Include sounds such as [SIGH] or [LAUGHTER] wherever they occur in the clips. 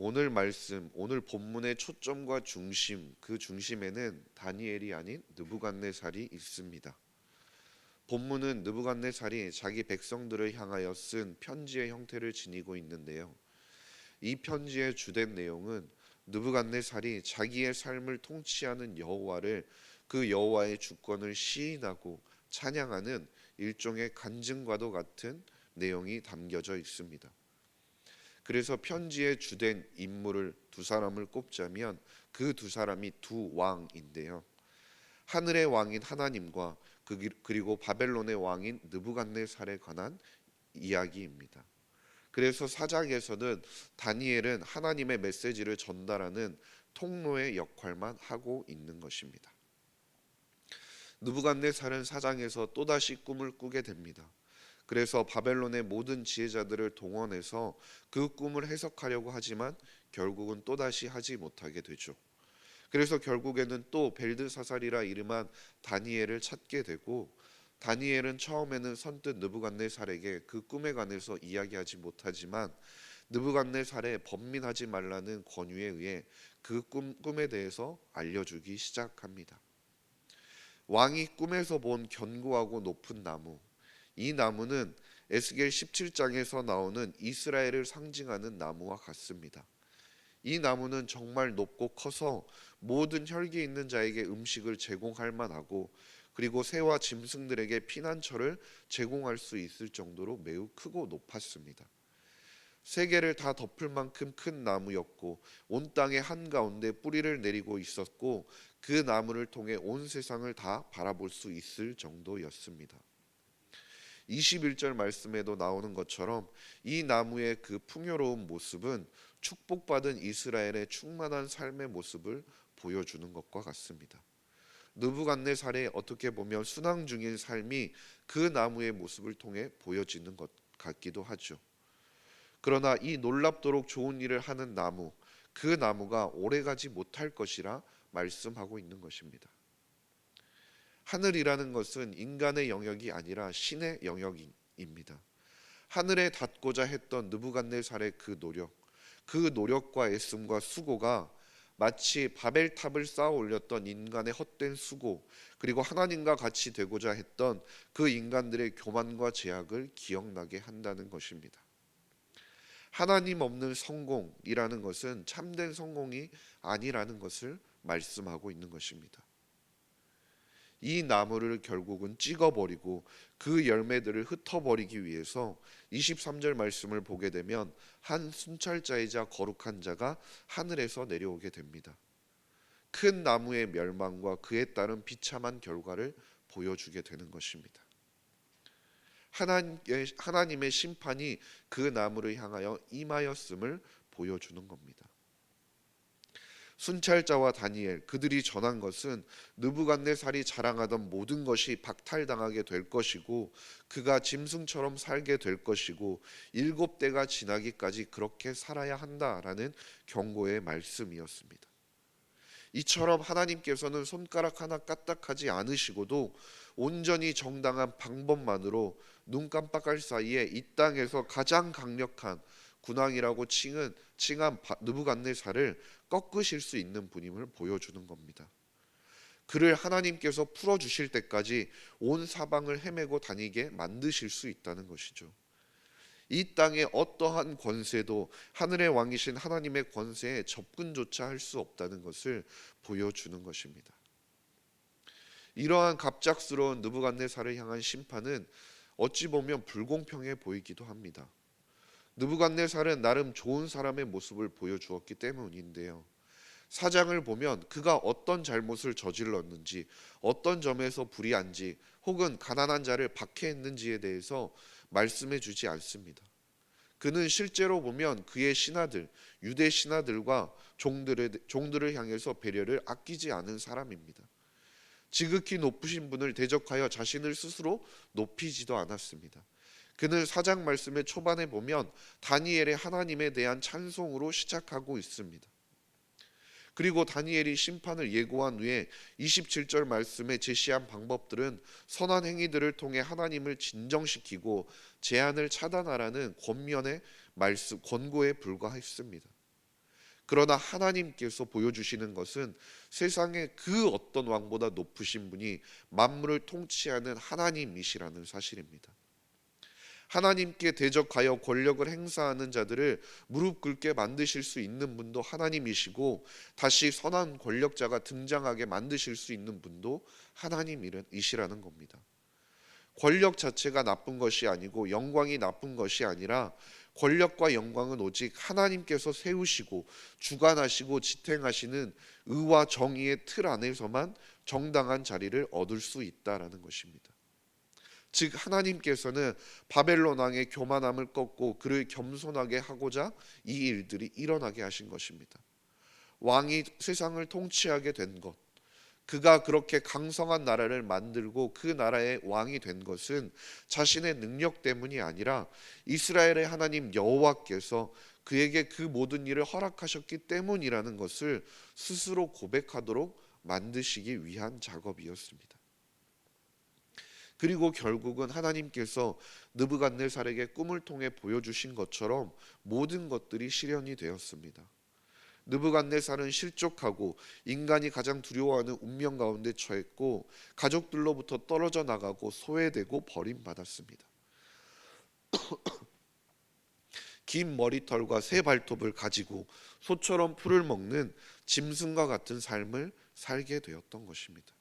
오늘 말씀, 오늘 본문의 초점과 중심, 그 중심에는 다니엘이 아닌 느부갓네살이 있습니다. 본문은 느부갓네살이 자기 백성들을 향하여 쓴 편지의 형태를 지니고 있는데요. 이 편지의 주된 내용은 느부갓네살이 자기의 삶을 통치하는 여호와를 그 여호와의 주권을 시인하고 찬양하는 일종의 간증과도 같은 내용이 담겨져 있습니다. 그래서 편지의 주된 인물을 두 사람을 꼽자면 그 두 사람이 두 왕인데요. 하늘의 왕인 하나님과 그- 그리고 바벨론의 왕인 느부갓네살에 관한 이야기입니다. 그래서 사장에서는 다니엘은 하나님의 메시지를 전달하는 통로의 역할만 하고 있는 것입니다. 느부갓네살은 사장에서 또다시 꿈을 꾸게 됩니다. 그래서 바벨론의 모든 지혜자들을 동원해서 그 꿈을 해석하려고 하지만 결국은 또다시 하지 못하게 되죠. 그래서 결국에는 또 벨드사살이라 이름한 다니엘을 찾게 되고 다니엘은 처음에는 선뜻 느부갓네살에게 그 꿈에 관해서 이야기하지 못하지만 느부갓네살의 번민하지 말라는 권유에 의해 그 꿈, 꿈에 대해서 알려주기 시작합니다. 왕이 꿈에서 본 견고하고 높은 나무 이 나무는 에스겔 17장에서 나오는 이스라엘을 상징하는 나무와 같습니다. 이 나무는 정말 높고 커서 모든 혈기 있는 자에게 음식을 제공할 만하고 그리고 새와 짐승들에게 피난처를 제공할 수 있을 정도로 매우 크고 높았습니다. 세계를 다 덮을 만큼 큰 나무였고 온 땅의 한가운데 뿌리를 내리고 있었고 그 나무를 통해 온 세상을 다 바라볼 수 있을 정도였습니다. 21절 말씀에도 나오는 것처럼 이 나무의 그 풍요로운 모습은 축복받은 이스라엘의 충만한 삶의 모습을 보여주는 것과 같습니다. 느부갓네살의 어떻게 보면 순항 중인 삶이 그 나무의 모습을 통해 보여지는 것 같기도 하죠. 그러나 이 놀랍도록 좋은 일을 하는 나무, 그 나무가 오래가지 못할 것이라 말씀하고 있는 것입니다. 하늘이라는 것은 인간의 영역이 아니라 신의 영역입니다. 하늘에 닿고자 했던 느부갓네살의 그 노력, 그 노력과 애씀과 수고가 마치 바벨탑을 쌓아 올렸던 인간의 헛된 수고, 그리고 하나님과 같이 되고자 했던 그 인간들의 교만과 제약을 기억나게 한다는 것입니다. 하나님 없는 성공이라는 것은 참된 성공이 아니라는 것을 말씀하고 있는 것입니다. 이 나무를 결국은 찍어버리고 그 열매들을 흩어버리기 위해서 23절 말씀을 보게 되면 한 순찰자이자 거룩한 자가 하늘에서 내려오게 됩니다. 큰 나무의 멸망과 그에 따른 비참한 결과를 보여주게 되는 것입니다. 하나님의, 심판이 그 나무를 향하여 임하였음을 보여주는 겁니다. 순찰자와 다니엘 그들이 전한 것은 느부갓네살이 자랑하던 모든 것이 박탈당하게 될 것이고 그가 짐승처럼 살게 될 것이고 일곱 대가 지나기까지 그렇게 살아야 한다라는 경고의 말씀이었습니다. 이처럼 하나님께서는 손가락 하나 까딱하지 않으시고도 온전히 정당한 방법만으로 눈 깜빡할 사이에 이 땅에서 가장 강력한 군왕이라고 칭은 칭한 느부갓네살을 꺾으실 수 있는 분임을 보여주는 겁니다. 그를 하나님께서 풀어 주실 때까지 온 사방을 헤매고 다니게 만드실 수 있다는 것이죠. 이 땅의 어떠한 권세도 하늘의 왕이신 하나님의 권세에 접근조차 할 수 없다는 것을 보여주는 것입니다. 이러한 갑작스러운 느부갓네살을 향한 심판은 어찌 보면 불공평해 보이기도 합니다. 느부갓네살은 나름 좋은 사람의 모습을 보여주었기 때문인데요. 사장을 보면 그가 어떤 잘못을 저질렀는지, 어떤 점에서 불의한지, 혹은 가난한 자를 박해했는지에 대해서 말씀해 주지 않습니다. 그는 실제로 보면 그의 신하들, 유대 신하들과 종들의, 종들을 향해서 배려를 아끼지 않은 사람입니다. 지극히 높으신 분을 대적하여 자신을 스스로 높이지도 않았습니다. 그는 사장 말씀의 초반에 보면 다니엘의 하나님에 대한 찬송으로 시작하고 있습니다. 그리고 다니엘이 심판을 예고한 후에 27절 말씀에 제시한 방법들은 선한 행위들을 통해 하나님을 진정시키고 제한을 차단하라는 권면의 말씀 권고에 불과했습니다. 그러나 하나님께서 보여주시는 것은 세상의 그 어떤 왕보다 높으신 분이 만물을 통치하는 하나님이시라는 사실입니다. 하나님께 대적하여 권력을 행사하는 자들을 무릎 꿇게 만드실 수 있는 분도 하나님이시고 다시 선한 권력자가 등장하게 만드실 수 있는 분도 하나님이시라는 겁니다. 권력 자체가 나쁜 것이 아니고 영광이 나쁜 것이 아니라 권력과 영광은 오직 하나님께서 세우시고 주관하시고 지탱하시는 의와 정의의 틀 안에서만 정당한 자리를 얻을 수 있다라는 것입니다. 즉 하나님께서는 바벨론 왕의 교만함을 꺾고 그를 겸손하게 하고자 이 일들이 일어나게 하신 것입니다. 왕이 세상을 통치하게 된 것, 그가 그렇게 강성한 나라를 만들고 그 나라의 왕이 된 것은 자신의 능력 때문이 아니라 이스라엘의 하나님 여호와께서 그에게 그 모든 일을 허락하셨기 때문이라는 것을 스스로 고백하도록 만드시기 위한 작업이었습니다. 그리고 결국은 하나님께서 느부갓네살에게 꿈을 통해 보여주신 것처럼 모든 것들이 실현이 되었습니다. 느부갓네살은 실족하고 인간이 가장 두려워하는 운명 가운데 처했고 가족들로부터 떨어져 나가고 소외되고 버림받았습니다. [CLEARS THROAT] 긴 머리털과 새 발톱을 가지고 소처럼 풀을 먹는 짐승과 같은 삶을 살게 되었던 것입니다.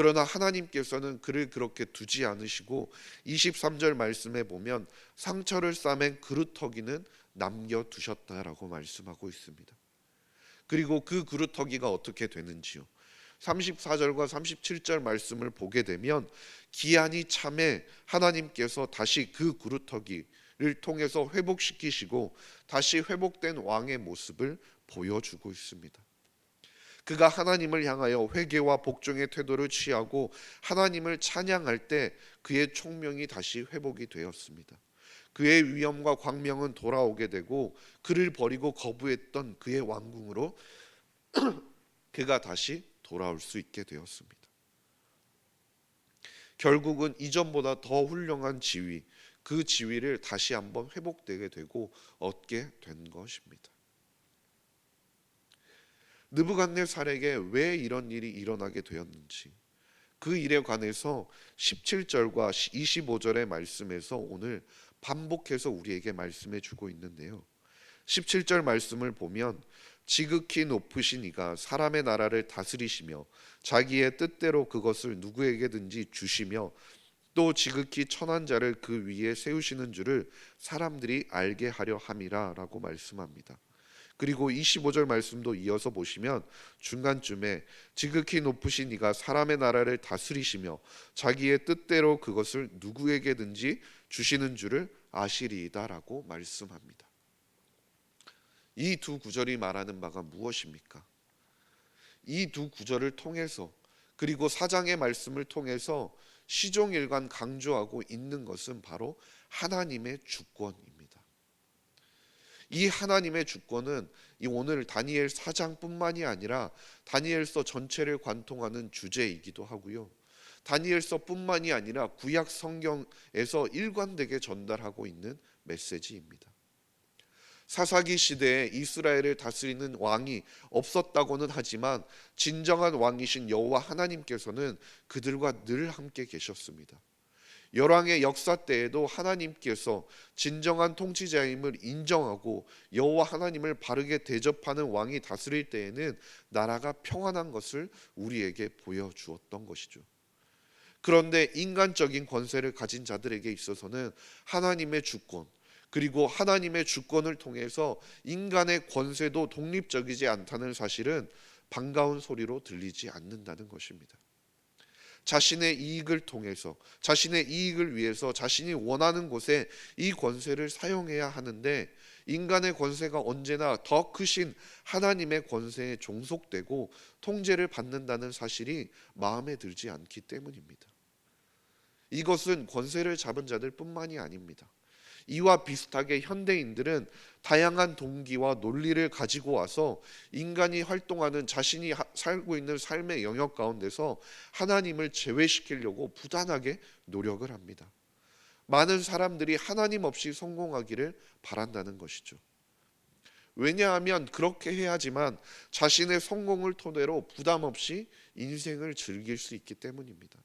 그러나 하나님께서는 그를 그렇게 두지 않으시고 23절 말씀에 보면 상처를 싸맨 그루터기는 남겨 두셨다라고 말씀하고 있습니다. 그리고 그 그루터기가 어떻게 되는지요? 34절과 37절 말씀을 보게 되면 기한이 참에 하나님께서 다시 그 그루터기를 통해서 회복시키시고 다시 회복된 왕의 모습을 보여주고 있습니다. 그가 하나님을 향하여 회개와 복종의 태도를 취하고 하나님을 찬양할 때 그의 총명이 다시 회복이 되었습니다. 그의 위엄과 광명은 돌아오게 되고 그를 버리고 거부했던 그의 왕궁으로 [CLEARS THROAT] 그가 다시 돌아올 수 있게 되었습니다. 결국은 이전보다 더 훌륭한 지위, 그 지위를 다시 한번 회복되게 되고 얻게 된 것입니다. 느부갓네살에게 왜 이런 일이 일어나게 되었는지 그 일에 관해서 17절과 25절의 말씀에서 오늘 반복해서 우리에게 말씀해 주고 있는데요. 17절 말씀을 보면 지극히 높으신 이가 사람의 나라를 다스리시며 자기의 뜻대로 그것을 누구에게든지 주시며 또 지극히 천한 자를 그 위에 세우시는 줄을 사람들이 알게 하려 함이라라고 말씀합니다. 그리고 25절 말씀도 이어서 보시면 중간쯤에 지극히 높으신 이가 사람의 나라를 다스리시며 자기의 뜻대로 그것을 누구에게든지 주시는 줄을 아시리이다라고 말씀합니다. 이 두 구절이 말하는 바가 무엇입니까? 이 두 구절을 통해서 그리고 사장의 말씀을 통해서 시종일관 강조하고 있는 것은 바로 하나님의 주권입니다. 이 하나님의 주권은 이 오늘 다니엘 4장뿐만이 아니라 다니엘서 전체를 관통하는 주제이기도 하고요. 다니엘서뿐만이 아니라 구약 성경에서 일관되게 전달하고 있는 메시지입니다. 사사기 시대에 이스라엘을 다스리는 왕이 없었다고는 하지만 진정한 왕이신 여호와 하나님께서는 그들과 늘 함께 계셨습니다. 열왕의 역사 때에도 하나님께서 진정한 통치자임을 인정하고 여호와 하나님을 바르게 대접하는 왕이 다스릴 때에는 나라가 평안한 것을 우리에게 보여주었던 것이죠. 그런데 인간적인 권세를 가진 자들에게 있어서는 하나님의 주권 그리고 하나님의 주권을 통해서 인간의 권세도 독립적이지 않다는 사실은 반가운 소리로 들리지 않는다는 것입니다. 자신의 이익을 통해서 자신의 이익을 위해서 자신이 원하는 곳에 이 권세를 사용해야 하는데 인간의 권세가 언제나 더 크신 하나님의 권세에 종속되고 통제를 받는다는 사실이 마음에 들지 않기 때문입니다. 이것은 권세를 잡은 자들 뿐만이 아닙니다. 이와 비슷하게 현대인들은 다양한 동기와 논리를 가지고 와서 인간이 활동하는 자신이 살고 있는 삶의 영역 가운데서 하나님을 제외시키려고 부단하게 노력을 합니다. 많은 사람들이 하나님 없이 성공하기를 바란다는 것이죠. 왜냐하면 그렇게 해야지만 자신의 성공을 토대로 부담 없이 인생을 즐길 수 있기 때문입니다.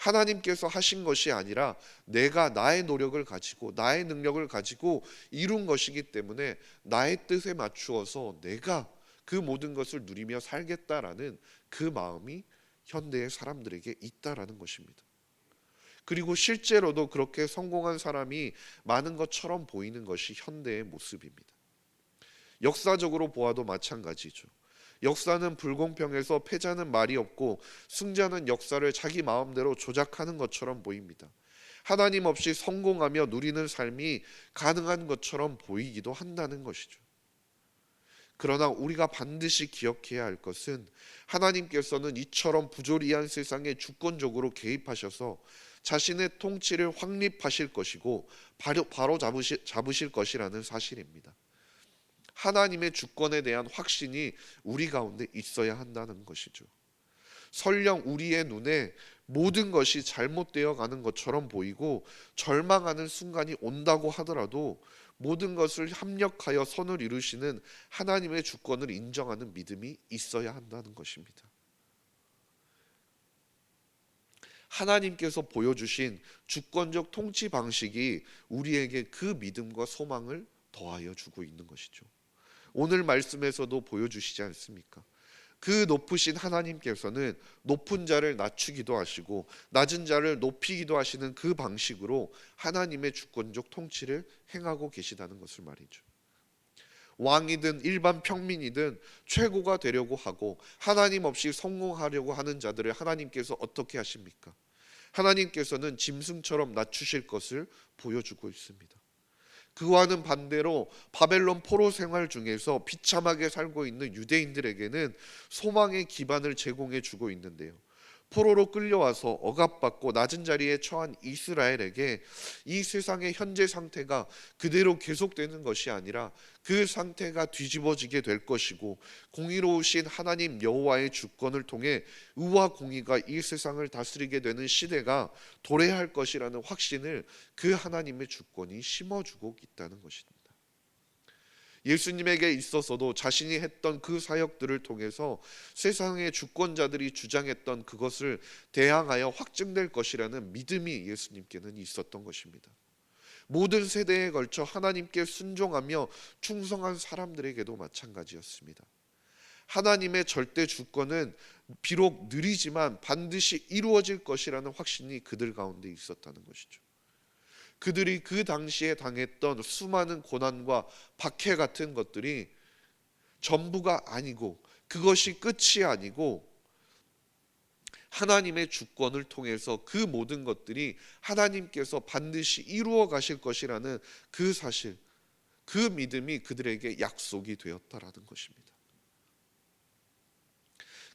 하나님께서 하신 것이 아니라 내가 나의 노력을 가지고 나의 능력을 가지고 이룬 것이기 때문에 나의 뜻에 맞추어서 내가 그 모든 것을 누리며 살겠다라는 그 마음이 현대의 사람들에게 있다라는 것입니다. 그리고 실제로도 그렇게 성공한 사람이 많은 것처럼 보이는 것이 현대의 모습입니다. 역사적으로 보아도 마찬가지죠. 역사는 불공평해서 패자는 말이 없고 승자는 역사를 자기 마음대로 조작하는 것처럼 보입니다. 하나님 없이 성공하며 누리는 삶이 가능한 것처럼 보이기도 한다는 것이죠. 그러나 우리가 반드시 기억해야 할 것은 하나님께서는 이처럼 부조리한 세상에 주권적으로 개입하셔서 자신의 통치를 확립하실 것이고 바로, 잡으실 것이라는 사실입니다. 하나님의 주권에 대한 확신이 우리 가운데 있어야 한다는 것이죠. 설령 우리의 눈에 모든 것이 잘못되어 가는 것처럼 보이고 절망하는 순간이 온다고 하더라도 모든 것을 합력하여 선을 이루시는 하나님의 주권을 인정하는 믿음이 있어야 한다는 것입니다. 하나님께서 보여주신 주권적 통치 방식이 우리에게 그 믿음과 소망을 더하여 주고 있는 것이죠. 오늘 말씀에서도 보여주시지 않습니까? 그 높으신 하나님께서는 높은 자를 낮추기도 하시고 낮은 자를 높이기도 하시는 그 방식으로 하나님의 주권적 통치를 행하고 계시다는 것을 말이죠. 왕이든 일반 평민이든 최고가 되려고 하고 하나님 없이 성공하려고 하는 자들을 하나님께서 어떻게 하십니까? 하나님께서는 짐승처럼 낮추실 것을 보여주고 있습니다. 그와는 반대로 바벨론 포로 생활 중에서 비참하게 살고 있는 유대인들에게는 소망의 기반을 제공해 주고 있는데요. 포로로 끌려와서 억압받고 낮은 자리에 처한 이스라엘에게 이 세상의 현재 상태가 그대로 계속되는 것이 아니라 그 상태가 뒤집어지게 될 것이고 공의로우신 하나님 여호와의 주권을 통해 의와 공의가 이 세상을 다스리게 되는 시대가 도래할 것이라는 확신을 그 하나님의 주권이 심어주고 있다는 것입니다. 예수님에게 있어서도 자신이 했던 그 사역들을 통해서 세상의 주권자들이 주장했던 그것을 대항하여 확증될 것이라는 믿음이 예수님께는 있었던 것입니다. 모든 세대에 걸쳐 하나님께 순종하며 충성한 사람들에게도 마찬가지였습니다. 하나님의 절대 주권은 비록 느리지만 반드시 이루어질 것이라는 확신이 그들 가운데 있었다는 것이죠. 그들이 그 당시에 당했던 수많은 고난과 박해 같은 것들이 전부가 아니고 그것이 끝이 아니고 하나님의 주권을 통해서 그 모든 것들이 하나님께서 반드시 이루어 가실 것이라는 그 사실, 그 믿음이 그들에게 약속이 되었다라는 것입니다.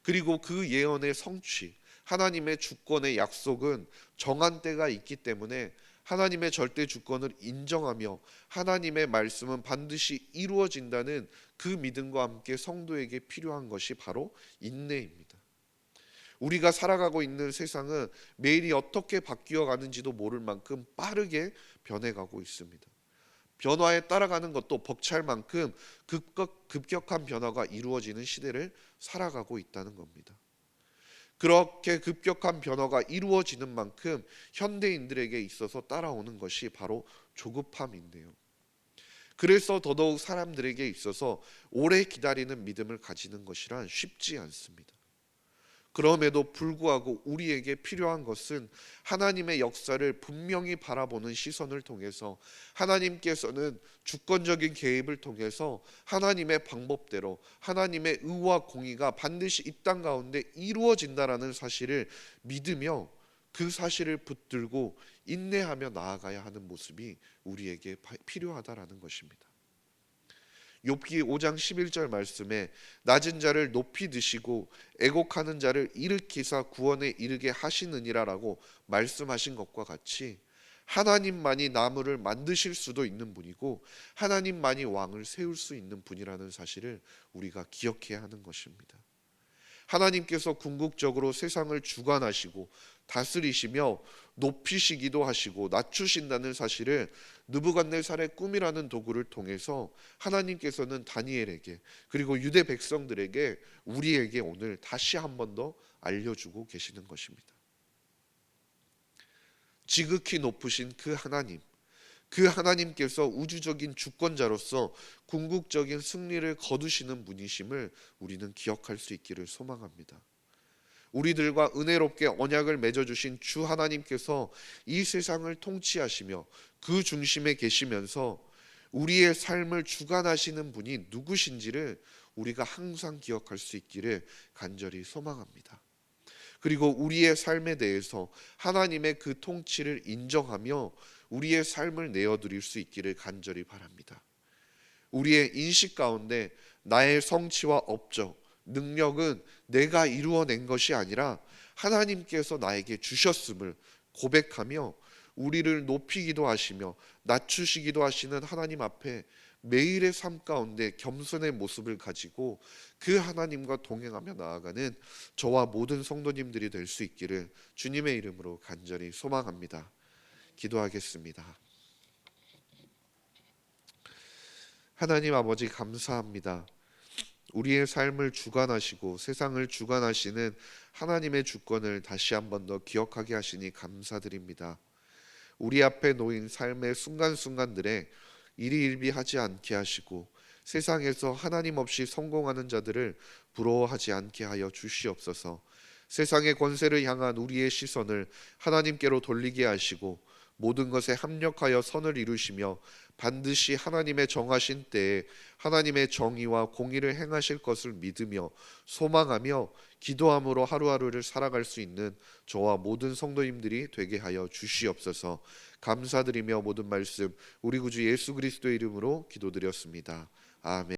그리고 그 예언의 성취, 하나님의 주권의 약속은 정한 때가 있기 때문에 하나님의 절대 주권을 인정하며 하나님의 말씀은 반드시 이루어진다는 그 믿음과 함께 성도에게 필요한 것이 바로 인내입니다. 우리가 살아가고 있는 세상은 매일이 어떻게 바뀌어 가는지도 모를 만큼 빠르게 변해가고 있습니다. 변화에 따라가는 것도 벅찰 만큼 급격, 급격한 변화가 이루어지는 시대를 살아가고 있다는 겁니다. 그렇게 급격한 변화가 이루어지는 만큼 현대인들에게 있어서 따라오는 것이 바로 조급함인데요. 그래서 더더욱 사람들에게 있어서 오래 기다리는 믿음을 가지는 것이란 쉽지 않습니다. 그럼에도 불구하고 우리에게 필요한 것은 하나님의 역사를 분명히 바라보는 시선을 통해서 하나님께서는 주권적인 개입을 통해서 하나님의 방법대로 하나님의 의와 공의가 반드시 이 땅 가운데 이루어진다라는 사실을 믿으며 그 사실을 붙들고 인내하며 나아가야 하는 모습이 우리에게 필요하다라는 것입니다. 욥기 5장 11절 말씀에 낮은 자를 높이 드시고 애곡하는 자를 일으키사 구원에 이르게 하시느니라라고 말씀하신 것과 같이 하나님만이 나무를 만드실 수도 있는 분이고 하나님만이 왕을 세울 수 있는 분이라는 사실을 우리가 기억해야 하는 것입니다. 하나님께서 궁극적으로 세상을 주관하시고 다스리시며 높이시기도 하시고 낮추신다는 사실을 느부갓네살의 꿈이라는 도구를 통해서 하나님께서는 다니엘에게 그리고 유대 백성들에게 우리에게 오늘 다시 한 번 더 알려주고 계시는 것입니다. 지극히 높으신 그 하나님, 그 하나님께서 우주적인 주권자로서 궁극적인 승리를 거두시는 분이심을 우리는 기억할 수 있기를 소망합니다. 우리들과 은혜롭게 언약을 맺어 주신 주 하나님께서 이 세상을 통치하시며 그 중심에 계시면서 우리의 삶을 주관하시는 분이 누구신지를 우리가 항상 기억할 수 있기를 간절히 소망합니다. 그리고 우리의 삶에 대해서 하나님의 그 통치를 인정하며 우리의 삶을 내어드릴 수 있기를 간절히 바랍니다. 우리의 인식 가운데 나의 성취와 업적, 능력은 내가 이루어낸 것이 아니라 하나님께서 나에게 주셨음을 고백하며 우리를 높이기도 하시며 낮추시기도 하시는 하나님 앞에 매일의 삶 가운데 겸손의 모습을 가지고 그 하나님과 동행하며 나아가는 저와 모든 성도님들이 될 수 있기를 주님의 이름으로 간절히 소망합니다. 기도하겠습니다. 하나님 아버지 감사합니다. 우리의 삶을 주관하시고 세상을 주관하시는 하나님의 주권을 다시 한 번 더 기억하게 하시니 감사드립니다. 우리 앞에 놓인 삶의 순간순간들에 일희일비하지 않게 하시고 세상에서 하나님 없이 성공하는 자들을 부러워하지 않게 하여 주시옵소서. 세상의 권세를 향한 우리의 시선을 하나님께로 돌리게 하시고 모든 것에 합력하여 선을 이루시며 반드시 하나님의 정하신 때에 하나님의 정의와 공의를 행하실 것을 믿으며 소망하며 기도함으로 하루하루를 살아갈 수 있는 저와 모든 성도님들이 되게 하여 주시옵소서. 감사드리며 모든 말씀 우리 구주 예수 그리스도의 이름으로 기도드렸습니다. 아멘.